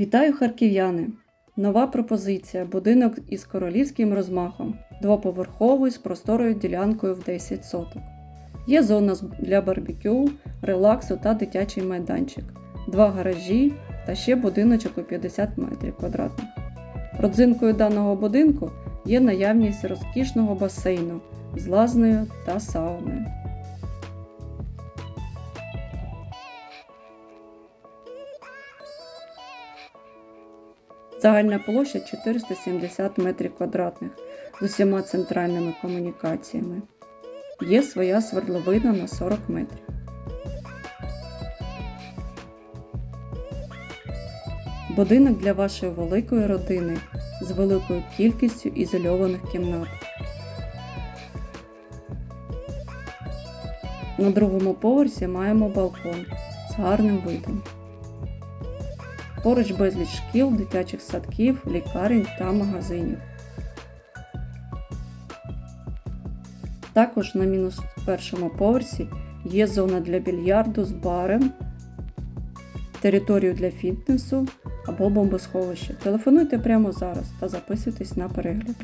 Вітаю харків'яни! Нова пропозиція будинок із королівським розмахом, двоповерховий з просторою ділянкою в 10 соток. Є зона для барбекю, релаксу та дитячий майданчик, два гаражі та ще будиночок у 50 метрів квадратних. Родзинкою даного будинку є наявність розкішного басейну з лазнею та сауною. Загальна площа 470 метрів квадратних з усіма центральними комунікаціями. Є своя свердловина на 40 метрів. Будинок для вашої великої родини з великою кількістю ізольованих кімнат. На другому поверсі маємо балкон з гарним видом. Поруч безліч шкіл, дитячих садків, лікарень та магазинів. Також на мінус першому поверсі є зона для більярду з барем, територію для фітнесу або бомбосховище. Телефонуйте прямо зараз та записуйтесь на перегляд.